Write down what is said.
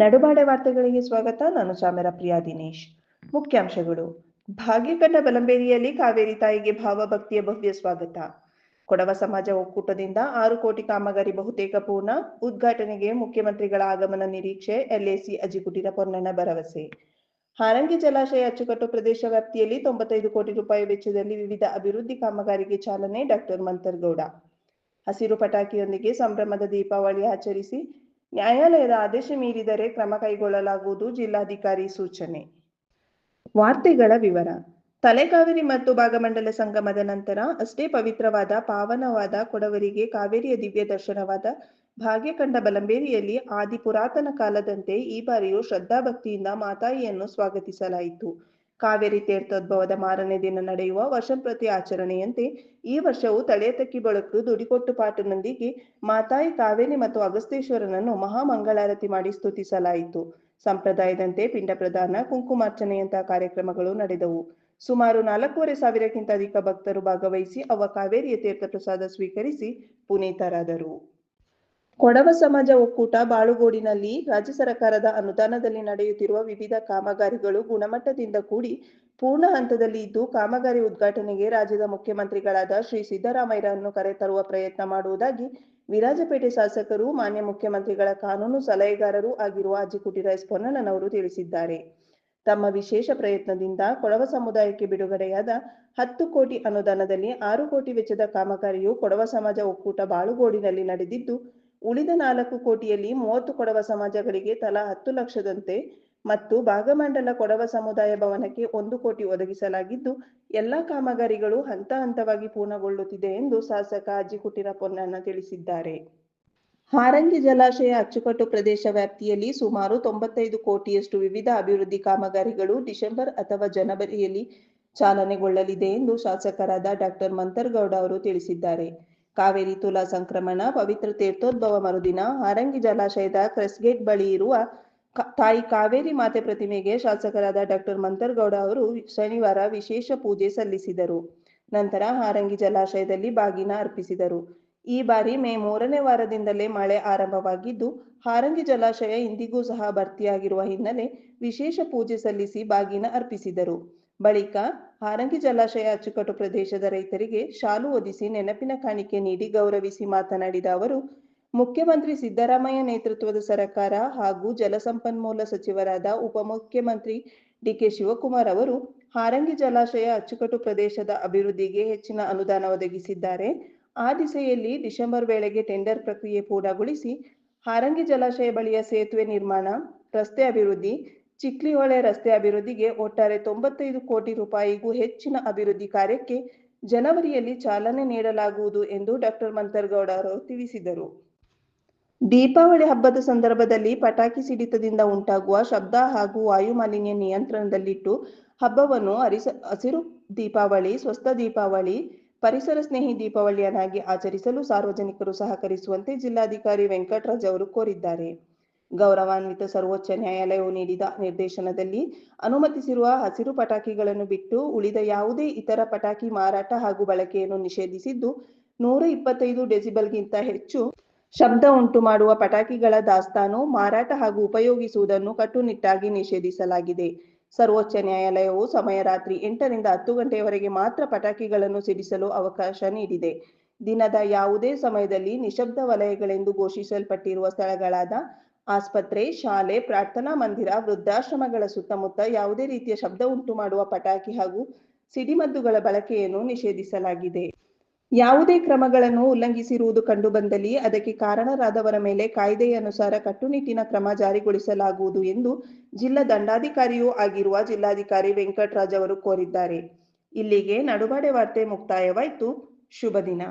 ನಡುಬಾಡೆ ವಾರ್ತೆಗಳಿಗೆ ಸ್ವಾಗತ. ನಾನು ಚಾಮರ ಪ್ರಿಯಾ ದಿನೇಶ್. ಮುಖ್ಯಾಂಶಗಳು. ಭಾಗ್ಯಕಂಡ ಬಲಂಬೇರಿಯಲ್ಲಿ ಕಾವೇರಿ ತಾಯಿಗೆ ಭಾವಭಕ್ತಿಯ ಭವ್ಯ ಸ್ವಾಗತ. ಕೊಡವ ಸಮಾಜ ಒಕ್ಕೂಟದಿಂದ ಆರು ಕೋಟಿ ಕಾಮಗಾರಿ ಬಹುತೇಕ ಪೂರ್ಣ. ಉದ್ಘಾಟನೆಗೆ ಮುಖ್ಯಮಂತ್ರಿಗಳ ಆಗಮನ ನಿರೀಕ್ಷೆ. ಎಲ್ಎಸಿ ಅಜಿಕುಟಿನ ಪೊನ್ನಣ್ಣ ಭರವಸೆ. ಹಾರಂಗಿ ಜಲಾಶಯ ಅಚ್ಚುಕಟ್ಟು ಪ್ರದೇಶ ವ್ಯಾಪ್ತಿಯಲ್ಲಿ ತೊಂಬತ್ತೈದು ಕೋಟಿ ರೂಪಾಯಿ ವೆಚ್ಚದಲ್ಲಿ ವಿವಿಧ ಅಭಿವೃದ್ಧಿ ಕಾಮಗಾರಿಗೆ ಚಾಲನೆ ಡಾಕ್ಟರ್ ಮಂತರ್ಗೌಡ. ಹಸಿರು ಪಟಾಕಿಯೊಂದಿಗೆ ಸಂಭ್ರಮದ ದೀಪಾವಳಿ ಆಚರಿಸಿ ನ್ಯಾಯಾಲಯದ ಆದೇಶ ಮೀರಿದರೆ ಕ್ರಮ ಕೈಗೊಳ್ಳಲಾಗುವುದು ಜಿಲ್ಲಾಧಿಕಾರಿ ಸೂಚನೆ. ವಾರ್ತೆಗಳ ವಿವರ. ತಲೆಕಾವೇರಿ ಮತ್ತು ಭಾಗಮಂಡಲ ಸಂಗಮದ ನಂತರ ಅಷ್ಟೇ ಪವಿತ್ರವಾದ ಪಾವನವಾದ ಕೊಡವರಿಗೆ ಕಾವೇರಿಯ ದಿವ್ಯ ದರ್ಶನವಾದ ಭಾಗ್ಯಕಂಡ ಬಲಂಬೇರಿಯಲ್ಲಿ ಆದಿ ಪುರಾತನ ಕಾಲದಂತೆ ಈ ಬಾರಿಯೂ ಶ್ರದ್ಧಾಭಕ್ತಿಯಿಂದ ಮಾತಾಯಿಯನ್ನು ಸ್ವಾಗತಿಸಲಾಯಿತು. ಕಾವೇರಿ ತೀರ್ಥೋದ್ಭವದ ಮಾರನೇ ದಿನ ನಡೆಯುವ ವರ್ಷಂಪ್ರತಿ ಆಚರಣೆಯಂತೆ ಈ ವರ್ಷವೂ ತಳೆಯತಕ್ಕಿ ಬಳಕು ದುಡಿಕೊಟ್ಟು ಪಾಠನೊಂದಿಗೆ ಮಾತಾಯಿ ಕಾವೇರಿ ಮತ್ತು ಅಗಸ್ತೇಶ್ವರನನ್ನು ಮಹಾಮಂಗಳಾರತಿ ಮಾಡಿ ಸ್ತುತಿಸಲಾಯಿತು. ಸಂಪ್ರದಾಯದಂತೆ ಪಿಂಡ ಪ್ರದಾನ ಕುಂಕುಮಾರ್ಚನೆಯಂತಹ ಕಾರ್ಯಕ್ರಮಗಳು ನಡೆದವು. ಸುಮಾರು ನಾಲ್ಕೂವರೆ ಸಾವಿರಕ್ಕಿಂತ ಅಧಿಕ ಭಕ್ತರು ಭಾಗವಹಿಸಿ ಅವ ಕಾವೇರಿಯ ತೀರ್ಥ ಪ್ರಸಾದ ಸ್ವೀಕರಿಸಿ ಪುನೀತರಾದರು. ಕೊಡವ ಸಮಾಜ ಒಕ್ಕೂಟ ಬಾಳುಗೋಡಿನಲ್ಲಿ ರಾಜ್ಯ ಸರ್ಕಾರದ ಅನುದಾನದಲ್ಲಿ ನಡೆಯುತ್ತಿರುವ ವಿವಿಧ ಕಾಮಗಾರಿಗಳು ಗುಣಮಟ್ಟದಿಂದ ಕೂಡಿ ಪೂರ್ಣ ಹಂತದಲ್ಲಿ ಇದ್ದು, ಕಾಮಗಾರಿ ಉದ್ಘಾಟನೆಗೆ ರಾಜ್ಯದ ಮುಖ್ಯಮಂತ್ರಿಗಳಾದ ಶ್ರೀ ಸಿದ್ದರಾಮಯ್ಯರನ್ನು ಕರೆತರುವ ಪ್ರಯತ್ನ ಮಾಡುವುದಾಗಿ ವಿರಾಜಪೇಟೆ ಶಾಸಕರು, ಮಾನ್ಯ ಮುಖ್ಯಮಂತ್ರಿಗಳ ಕಾನೂನು ಸಲಹೆಗಾರರೂ ಆಗಿರುವ ಅಜಿಕುಟಿರ ಎಸ್ ಪೊನ್ನಣ್ಣನವರು ತಿಳಿಸಿದ್ದಾರೆ. ತಮ್ಮ ವಿಶೇಷ ಪ್ರಯತ್ನದಿಂದ ಕೊಡವ ಸಮುದಾಯಕ್ಕೆ ಬಿಡುಗಡೆಯಾದ ಹತ್ತು ಕೋಟಿ ಅನುದಾನದಲ್ಲಿ ಆರು ಕೋಟಿ ವೆಚ್ಚದ ಕಾಮಗಾರಿಯು ಕೊಡವ ಸಮಾಜ ಒಕ್ಕೂಟ ಬಾಳುಗೋಡಿನಲ್ಲಿ ನಡೆದಿದ್ದು ಉಳಿದ ನಾಲ್ಕು ಕೋಟಿಯಲ್ಲಿ ಮೂವತ್ತು ಕೊಡವ ಸಮಾಜಗಳಿಗೆ ತಲಾ ಹತ್ತು ಲಕ್ಷದಂತೆ ಮತ್ತು ಭಾಗಮಂಡಲ ಕೊಡವ ಸಮುದಾಯ ಭವನಕ್ಕೆ ಒಂದು ಕೋಟಿ ಒದಗಿಸಲಾಗಿದ್ದು, ಎಲ್ಲಾ ಕಾಮಗಾರಿಗಳು ಹಂತ ಹಂತವಾಗಿ ಪೂರ್ಣಗೊಳ್ಳುತ್ತಿದೆ ಎಂದು ಶಾಸಕ ಅಜ್ಜಿಕುಟಿರ ಪೊನ್ನಣ್ಣ ತಿಳಿಸಿದ್ದಾರೆ. ಹಾರಂಗಿ ಜಲಾಶಯ ಅಚ್ಚುಕಟ್ಟು ಪ್ರದೇಶ ವ್ಯಾಪ್ತಿಯಲ್ಲಿ ಸುಮಾರು ತೊಂಬತ್ತೈದು ಕೋಟಿಯಷ್ಟು ವಿವಿಧ ಅಭಿವೃದ್ಧಿ ಕಾಮಗಾರಿಗಳು ಡಿಸೆಂಬರ್ ಅಥವಾ ಜನವರಿಯಲ್ಲಿ ಚಾಲನೆಗೊಳ್ಳಲಿದೆ ಎಂದು ಶಾಸಕರಾದ ಡಾಕ್ಟರ್ ಮಂತರ್ಗೌಡ ಅವರು ತಿಳಿಸಿದ್ದಾರೆ. ಕಾವೇರಿ ತುಲಾ ಸಂಕ್ರಮಣ, ಪವಿತ್ರ ತೀರ್ಥೋದ್ಭವ ಮರುದಿನ ಹಾರಂಗಿ ಜಲಾಶಯದ ಕ್ರೆಸ್ಗೇಟ್ ಬಳಿ ಇರುವ ತಾಯಿ ಕಾವೇರಿ ಮಾತೆ ಪ್ರತಿಮೆಗೆ ಶಾಸಕರಾದ ಡಾಕ್ಟರ್ ಮಂತರ್ಗೌಡ ಅವರು ಶನಿವಾರ ವಿಶೇಷ ಪೂಜೆ ಸಲ್ಲಿಸಿದರು. ನಂತರ ಹಾರಂಗಿ ಜಲಾಶಯದಲ್ಲಿ ಬಾಗಿನ ಅರ್ಪಿಸಿದರು. ಈ ಬಾರಿ ಮೇ ಮೂರನೇ ವಾರದಿಂದಲೇ ಮಳೆ ಆರಂಭವಾಗಿದ್ದು ಹಾರಂಗಿ ಜಲಾಶಯ ಇಂದಿಗೂ ಸಹ ಭರ್ತಿಯಾಗಿರುವ ಹಿನ್ನೆಲೆ ವಿಶೇಷ ಪೂಜೆ ಸಲ್ಲಿಸಿ ಬಾಗಿನ ಅರ್ಪಿಸಿದರು. ಬಳಿಕ ಹಾರಂಗಿ ಜಲಾಶಯ ಅಚ್ಚುಕಟ್ಟು ಪ್ರದೇಶದ ರೈತರಿಗೆ ಶಾಲು ಒದಿಸಿ ನೆನಪಿನ ಕಾಣಿಕೆ ನೀಡಿ ಗೌರವಿಸಿ ಮಾತನಾಡಿದ ಅವರು, ಮುಖ್ಯಮಂತ್ರಿ ಸಿದ್ದರಾಮಯ್ಯ ನೇತೃತ್ವದ ಸರ್ಕಾರ ಹಾಗೂ ಜಲಸಂಪನ್ಮೂಲ ಸಚಿವರಾದ ಉಪಮುಖ್ಯಮಂತ್ರಿ ಡಿಕೆ ಶಿವಕುಮಾರ್ ಅವರು ಹಾರಂಗಿ ಜಲಾಶಯ ಅಚ್ಚುಕಟ್ಟು ಪ್ರದೇಶದ ಅಭಿವೃದ್ಧಿಗೆ ಹೆಚ್ಚಿನ ಅನುದಾನ ಒದಗಿಸಿದ್ದಾರೆ. ಆ ದಿಸೆಯಲ್ಲಿ ಡಿಸೆಂಬರ್ ವೇಳೆಗೆ ಟೆಂಡರ್ ಪ್ರಕ್ರಿಯೆ ಪೂರ್ಣಗೊಳಿಸಿ ಹಾರಂಗಿ ಜಲಾಶಯ ಬಳಿಯ ಸೇತುವೆ ನಿರ್ಮಾಣ, ರಸ್ತೆ ಅಭಿವೃದ್ಧಿ ಚಿಕ್ಲಿಹೊಳೆ ರಸ್ತೆ ಅಭಿವೃದ್ಧಿಗೆ ಒಟ್ಟಾರೆ ತೊಂಬತ್ತೈದು ಕೋಟಿ ರೂಪಾಯಿಗೂ ಹೆಚ್ಚಿನ ಅಭಿವೃದ್ಧಿ ಕಾರ್ಯಕ್ಕೆ ಜನವರಿಯಲ್ಲಿ ಚಾಲನೆ ನೀಡಲಾಗುವುದು ಎಂದು ಡಾಕ್ಟರ್ ಮಂತರ್ಗೌಡ ಅವರು ತಿಳಿಸಿದರು. ದೀಪಾವಳಿ ಹಬ್ಬದ ಸಂದರ್ಭದಲ್ಲಿ ಪಟಾಕಿ ಸಿಡಿತದಿಂದ ಉಂಟಾಗುವ ಶಬ್ದ ಹಾಗೂ ವಾಯು ಮಾಲಿನ್ಯ ನಿಯಂತ್ರಣದಲ್ಲಿಟ್ಟು ಹಬ್ಬವನ್ನು ಹರಿಸ ಹಸಿರು ದೀಪಾವಳಿ, ಸ್ವಸ್ಥ ದೀಪಾವಳಿ, ಪರಿಸರ ಸ್ನೇಹಿ ದೀಪಾವಳಿಯನ್ನಾಗಿ ಆಚರಿಸಲು ಸಾರ್ವಜನಿಕರು ಸಹಕರಿಸುವಂತೆ ಜಿಲ್ಲಾಧಿಕಾರಿ ವೆಂಕಟರಾಜ್ ಅವರು ಕೋರಿದ್ದಾರೆ. ಗೌರವಾನ್ವಿತ ಸರ್ವೋಚ್ಚ ನ್ಯಾಯಾಲಯವು ನೀಡಿದ ನಿರ್ದೇಶನದಲ್ಲಿ ಅನುಮತಿಸಿರುವ ಹಸಿರು ಪಟಾಕಿಗಳನ್ನು ಬಿಟ್ಟು ಉಳಿದ ಯಾವುದೇ ಇತರ ಪಟಾಕಿ ಮಾರಾಟ ಹಾಗೂ ಬಳಕೆಯನ್ನು ನಿಷೇಧಿಸಿದ್ದು ನೂರ ಇಪ್ಪತ್ತೈದು ಡೆಸಿಬಲ್ಗಿಂತ ಹೆಚ್ಚು ಶಬ್ದ ಉಂಟು ಮಾಡುವ ಪಟಾಕಿಗಳ ದಾಸ್ತಾನು ಮಾರಾಟ ಹಾಗೂ ಉಪಯೋಗಿಸುವುದನ್ನು ಕಟ್ಟುನಿಟ್ಟಾಗಿ ನಿಷೇಧಿಸಲಾಗಿದೆ. ಸರ್ವೋಚ್ಚ ನ್ಯಾಯಾಲಯವು ಸಮಯ ರಾತ್ರಿ ಎಂಟರಿಂದ ಹತ್ತು ಗಂಟೆಯವರೆಗೆ ಮಾತ್ರ ಪಟಾಕಿಗಳನ್ನು ಸಿಡಿಸಲು ಅವಕಾಶ ನೀಡಿದೆ. ದಿನದ ಯಾವುದೇ ಸಮಯದಲ್ಲಿ ನಿಶಬ್ದ ವಲಯಗಳೆಂದು ಘೋಷಿಸಲ್ಪಟ್ಟಿರುವ ಸ್ಥಳಗಳಾದ ಆಸ್ಪತ್ರೆ, ಶಾಲೆ, ಪ್ರಾರ್ಥನಾ ಮಂದಿರ, ವೃದ್ಧಾಶ್ರಮಗಳ ಸುತ್ತಮುತ್ತ ಯಾವುದೇ ರೀತಿಯ ಶಬ್ದ ಉಂಟು ಮಾಡುವ ಪಟಾಕಿ ಹಾಗೂ ಸಿಡಿಮದ್ದುಗಳ ಬಳಕೆಯನ್ನು ನಿಷೇಧಿಸಲಾಗಿದೆ. ಯಾವುದೇ ಕ್ರಮಗಳನ್ನು ಉಲ್ಲಂಘಿಸಿರುವುದು ಕಂಡುಬಂದಲ್ಲಿ ಅದಕ್ಕೆ ಕಾರಣರಾದವರ ಮೇಲೆ ಕಾಯ್ದೆಯ ಅನುಸಾರ ಕಟ್ಟುನಿಟ್ಟಿನ ಕ್ರಮ ಜಾರಿಗೊಳಿಸಲಾಗುವುದು ಎಂದು ಜಿಲ್ಲಾ ದಂಡಾಧಿಕಾರಿಯೂ ಆಗಿರುವ ಜಿಲ್ಲಾಧಿಕಾರಿ ವೆಂಕಟರಾಜ್ ಅವರು ಕೋರಿದ್ದಾರೆ. ಇಲ್ಲಿಗೆ ನಡುಬಾಡೆ ವಾರ್ತೆ ಮುಕ್ತಾಯವಾಯಿತು. ಶುಭ ದಿನ.